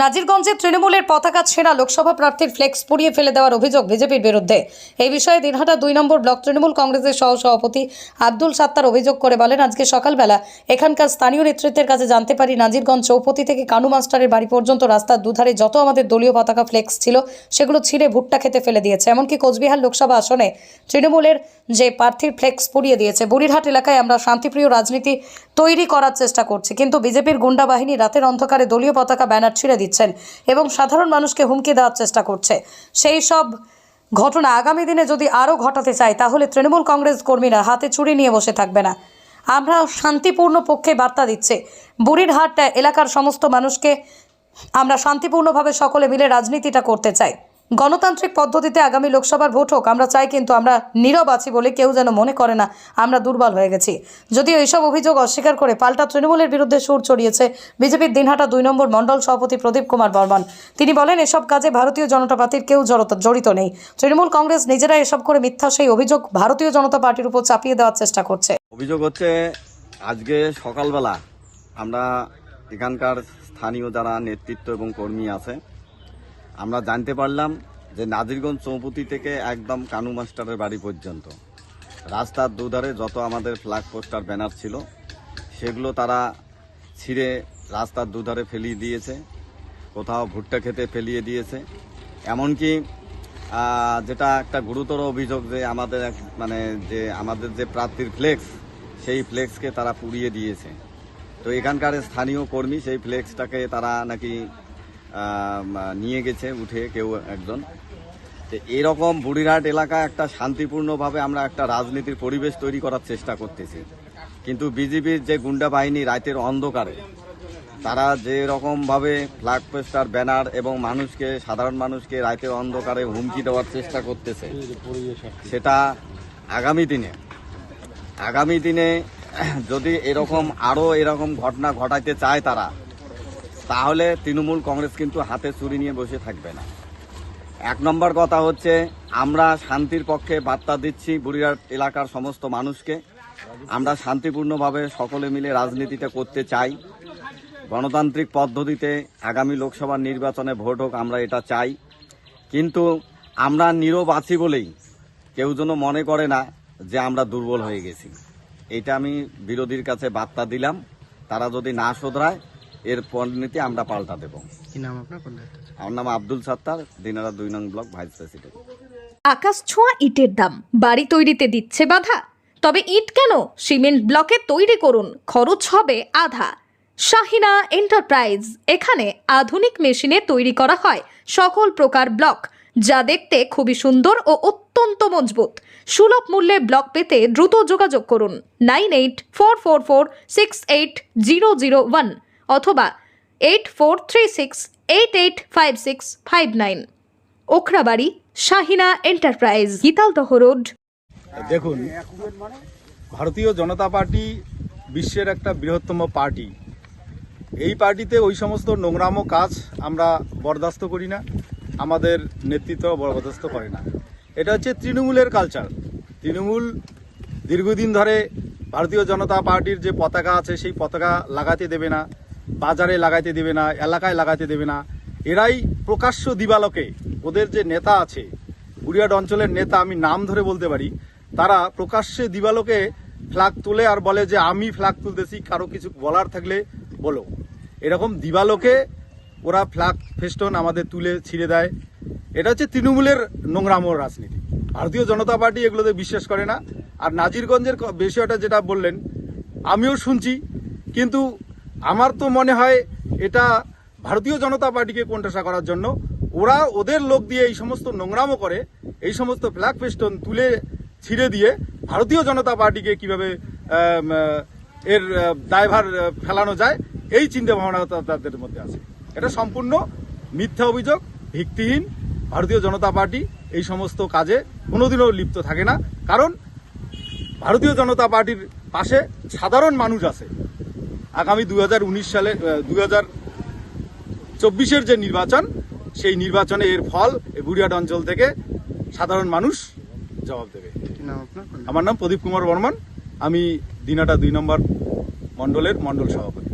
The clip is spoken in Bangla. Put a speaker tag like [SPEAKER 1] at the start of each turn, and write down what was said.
[SPEAKER 1] নাজিরগঞ্জে তৃণমূলের পতাকা ছেঁড়া লোকসভা প্রার্থীর ফ্লেক্স পুড়িয়ে ফেলে দেওয়ার অভিযোগ বিজেপির বিরুদ্ধে। এই বিষয়ে দিনহাটা দুই নম্বর ব্লক তৃণমূল কংগ্রেসের সহ সভাপতি আব্দুল সাত্তার অভিযোগ করে বলেন, আজকে সকালবেলা এখানকার স্থানীয় নেতৃত্বের কাছে জানতে পারি নাজিরগঞ্জ চৌপতি থেকে কানু মাস্টারের বাড়ি পর্যন্ত রাস্তার দুধারে যত আমাদের দলীয় পতাকা ফ্লেক্স ছিল, সেগুলো ছিঁড়ে ভুট্টা খেতে ফেলে দিয়েছে। এমনকি কোচবিহার লোকসভা আসনে তৃণমূলের যে প্রার্থীর ফ্লেক্স পুড়িয়ে দিয়েছে, বুড়িরহাট এলাকায় আমরা শান্তিপ্রিয় রাজনীতি তৈরি করার চেষ্টা করছি। কিন্তু বিজেপির গুন্ডা বাহিনী রাতের অন্ধকারে দলীয় পতাকা ব্যানার ছিঁড়ে দিচ্ছেন এবং সাধারণ মানুষকে হুমকি দেওয়ার চেষ্টা করছে। সেই সব ঘটনা আগামী দিনে যদি আরও ঘটাতে চায়, তাহলে তৃণমূল কংগ্রেস কর্মীরা হাতে চুরি নিয়ে বসে থাকবে না। আমরা শান্তিপূর্ণ পক্ষে বার্তা দিচ্ছে। বুড়ির হাটটা এলাকার সমস্ত মানুষকে আমরা শান্তিপূর্ণভাবে সকলে মিলে রাজনীতিটা করতে চাই। গণতান্ত্রিক পদ্ধতিতে আগামী লোকসভার ভোট হোক, আমরা চাই কিন্তু আমরা নীরব আছি বলে কেউ যেন মনে করে না, আমরা দুর্বল হয়ে গেছি। যদিও এইসব অভিযোগ অস্বীকার করে পাল্টা তৃণমূলের বিরুদ্ধে সুর চড়িয়েছে বিজেপির দিনহাটা দুই নম্বর মণ্ডল সভাপতি প্রদীপ কুমার বর্মন। তিনি বলেন, এসব কাজে ভারতীয় জনতা পার্টির কেউ জড়ত- নেই। তৃণমূল কংগ্রেস নিজেরা এসব করে মিথ্যা, সেই অভিযোগ ভারতীয় জনতা পার্টির উপর চাপিয়ে দেওয়ার চেষ্টা করছে।
[SPEAKER 2] অভিযোগ হচ্ছে, আজকে সকালবেলা আমরা এখানকার স্থানীয় যারা নেতৃত্ব এবং কর্মী আছে আমরা জানতে পারলাম যে নাজিরগঞ্জ চৌপতি থেকে একদম কানু মাস্টারের বাড়ি পর্যন্ত। রাস্তার দুধারে যত আমাদের ফ্ল্যাগ পোস্টার ব্যানার ছিল, সেগুলো তারা ছিঁড়ে রাস্তার দুধারে ফেলিয়ে দিয়েছে, কোথাও ভুট্টা খেতে ফেলিয়ে দিয়েছে। এমনকি যেটা একটা গুরুতর অভিযোগ যে আমাদের এক মানে যে আমাদের যে প্রার্থীর ফ্লেক্স সেই ফ্লেক্সকে তারা পুড়িয়ে দিয়েছে। তো এখানকার স্থানীয় কর্মী সেই ফ্লেক্সটাকে তারা নাকি নিয়ে গেছে, উঠে কেউ একজন। তো এরকম বুড়িরহাট এলাকা একটা শান্তিপূর্ণভাবে আমরা একটা রাজনীতির পরিবেশ তৈরি করার চেষ্টা করতেছি। কিন্তু বিজেপির যে গুন্ডা বাহিনী রাতের অন্ধকারে, তারা যে রকম ভাবে ফ্ল্যাগ পোস্টার ব্যানার এবং মানুষকে, সাধারণ মানুষকে রাতের অন্ধকারে হুমকি দেওয়ার চেষ্টা করতেছে, সেটা আগামী দিনে আগামী দিনে যদি এরকম আরও এরকম ঘটনা ঘটাইতে চায় তারা তাহলে তৃণমূল কংগ্রেস কিন্তু হাতে চুরি নিয়ে বসে থাকবে না। এক নম্বর কথা হচ্ছে, আমরা শান্তির পক্ষে বার্তা দিচ্ছি বুড়িরহাট এলাকার সমস্ত মানুষকে। আমরা শান্তিপূর্ণভাবে সকলে মিলে রাজনীতিটা করতে চাই। গণতান্ত্রিক পদ্ধতিতে আগামী লোকসভা নির্বাচনে ভোট হোক, আমরা এটা চাই। কিন্তু আমরা নীরব আছি বলেই কেউ যেন মনে করে না যে আমরা দুর্বল হয়ে গেছি। এটা আমি বিরোধীর কাছে বার্তা দিলাম। তারা যদি না শোধরায় এর পরিণতি আমরা পাল্টা দেব।
[SPEAKER 3] কি নাম আপনার
[SPEAKER 2] আমার নাম আব্দুল সাত্তার দিনারা দুই নং ব্লক ভাইস প্রেসিডেন্ট।
[SPEAKER 4] আকাশ ছোঁয়া ইটের দাম বাড়ি তৈরিতে দিচ্ছে বাধা। তবে ইট কেন? সিমেন্ট ব্লকে তৈরি করুন খরচ হবে আধা। শাহিনা এন্টারপ্রাইজ এখানে আধুনিক মেশিনে তৈরি করা হয় সকল প্রকার ব্লক যা দেখতে খুবই সুন্দর ও অত্যন্ত মজবুত। সুলভ মূল্যে ব্লক পেতে দ্রুত যোগাযোগ করুন nine eight four four four six eight zero zero one. অথবা eight four three six eight eight five six five nine Okhrabari, Shahina enterprise, Gitaldaha road.
[SPEAKER 5] দেখুন, ভারতীয় জনতা পার্টি বিশ্বের একটা বৃহত্তম পার্টি। এই পার্টিতে ওই সমস্ত নোংরামো কাজ আমরা বরদাস্ত করি না, আমাদের নেতৃত্ব বরদাস্ত করে না। এটা হচ্ছে তৃণমূলের কালচার তৃণমূল দীর্ঘদিন ধরে ভারতীয় জনতা পার্টির যে পতাকা আছে, সেই পতাকা লাগাতে দেবে না। বাজারে লাগাইতে দেবে না, এলাকায় লাগাইতে দেবে না। এরাই প্রকাশ্য দিবালকে। ওদের যে নেতা আছে বুড়িয়াট অঞ্চলের নেতা, আমি নাম ধরে বলতে পারি, তারা প্রকাশ্যে দিবালোকে ফ্ল্যাগ তুলে আর বলে যে, আমি ফ্ল্যাগ তুলতেছি, কারও কিছু বলার থাকলে বলো। এরকম দিবালোকে ওরা ফ্ল্যাগ ফেস্টন আমাদের তুলে ছিঁড়ে দেয়। এটা হচ্ছে তৃণমূলের নোংরামোর রাজনীতি। ভারতীয় জনতা পার্টি এগুলোতে বিশ্বাস করে না। আর নাজিরগঞ্জের বিষয়টা যেটা বললেন, আমিও শুনছি, কিন্তু আমার তো মনে হয় এটা ভারতীয় জনতা পার্টিকে কোণঠাসা করার জন্য। ওরা ওদের লোক দিয়ে এই সমস্ত নোংরামও করে, এই সমস্ত ফ্ল্যাগ ফেস্টন তুলে ছিঁড়ে দিয়ে ভারতীয় জনতা পার্টিকে কীভাবে এর দায়ভার ফেলানো যায়, এই চিন্তা ভাবনা তাদের মধ্যে আছে। এটা সম্পূর্ণ মিথ্যা অভিযোগ, ভিত্তিহীন। ভারতীয় জনতা পার্টি এই সমস্ত কাজে কোনোদিনও লিপ্ত থাকে না। কারণ ভারতীয় জনতা পার্টির পাশে সাধারণ মানুষ আছে। আগামী দু হাজার উনিশ সালে দু হাজার চব্বিশের যে নির্বাচন সেই নির্বাচনে এর ফল এই বুড়িয়াট অঞ্চল থেকে সাধারণ মানুষ জবাব দেবে। আমার নাম প্রদীপ কুমার বর্মন আমি দিনাটা দুই নম্বর মণ্ডলের মণ্ডল সভাপতি।